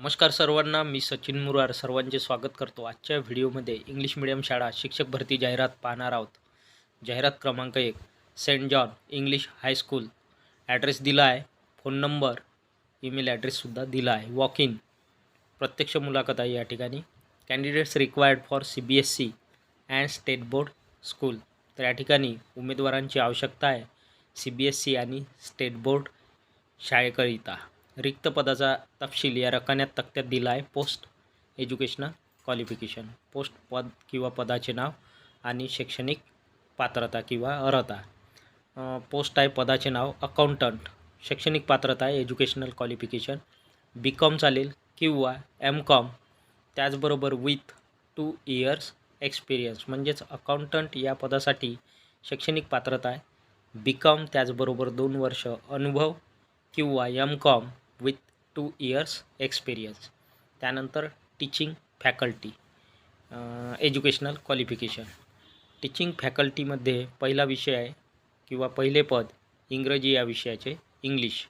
नमस्कार सर्वांना मी सचिन मुरार सर्वांचे स्वागत करतो आजच्या व्हिडिओमध्ये. इंग्लिश मिडियम शाळा शिक्षक भरती जाहिरात पाहणार आहोत. जाहिरात क्रमांक एक saint John English high school address दिला आहे फोन नंबर ईमेल ॲड्रेससुद्धा दिला आहे. Walk in. प्रत्यक्ष मुलाखत आहे या ठिकाणी. Candidates required for C B S C and state board school. तर या ठिकाणी उमेदवारांची आवश्यकता आहे सी बी एस सी आणि स्टेट बोर्ड शाळेकरिता. रिक्त पदाचा तपशील या रकान्यात तक्त्यात दिला आहे पोस्ट एज्युकेशनल क्वालिफिकेशन. पोस्ट पद किंवा पदाचे नाव आणि शैक्षणिक पात्रता किंवा अर्हता. पोस्ट आहे पदाचे नाव अकाउंटंट शैक्षणिक पात्रता आहे एज्युकेशनल क्वालिफिकेशन. बी कॉम चालेल किंवा एम कॉम त्याचबरोबर विथ टू इयर्स एक्सपिरियन्स म्हणजेच अकाउंटंट या पदासाठी शैक्षणिक पात्रता आहे. बी कॉम त्याचबरोबर दोन वर्ष अनुभव किंवा M com with two years experience त्यानंतर teaching faculty educational qualification teaching फॅकल्टीमध्ये पहिला विषय आहे किंवा पहिले पद इंग्रजी या विषयाचे English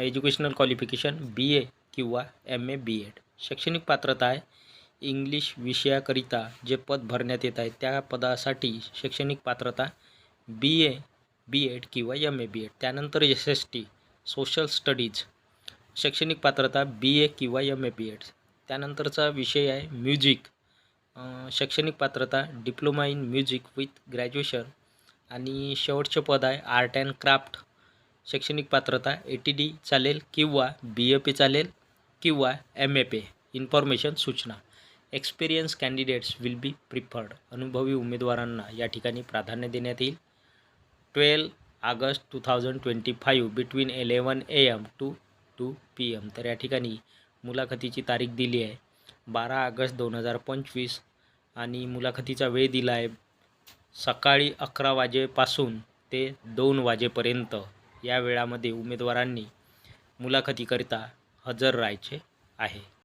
educational qualification B A किंवा एम ए बी एड शैक्षणिक पात्रता आहे इंग्लिश विषयाकरिता जे पद भरण्यात येत आहे त्या पदासाठी शैक्षणिक पात्रता बी ए बी एड किंवा एम ए बी एड त्यानंतर S S T social studies शैक्षणिक पात्रता बी ए किंवा एम ए बी एड त्यानंतरचा विषय आहे म्युझिक. शैक्षणिक पात्रता diploma in music with graduation. आणि शेवटचे पद आहे आर्ट अँड क्राफ्ट. शैक्षणिक पात्रता ए टी डी चालेल किंवा बी ए पी चालेल किंवा एम ए पी इन्फॉर्मेशन सूचना. Experience candidates will be preferred अनुभवी उमेदवारांना या ठिकाणी प्राधान्य देण्यात येईल. Twelve August two thousand twenty five between eleven A M to two P M. तर या ठिकाणी मुलाखतीची तारीख दिली आहे. बारा ऑगस्ट दोन हजार पंचवीस आणि मुलाखतीचा वेळ दिला आहे सकाळी अकरा वाजेपासून ते दोन वाजेपर्यंत. या वेळामध्ये उमेदवारांनी मुलाखतीकरिता हजर राहायचे आहे.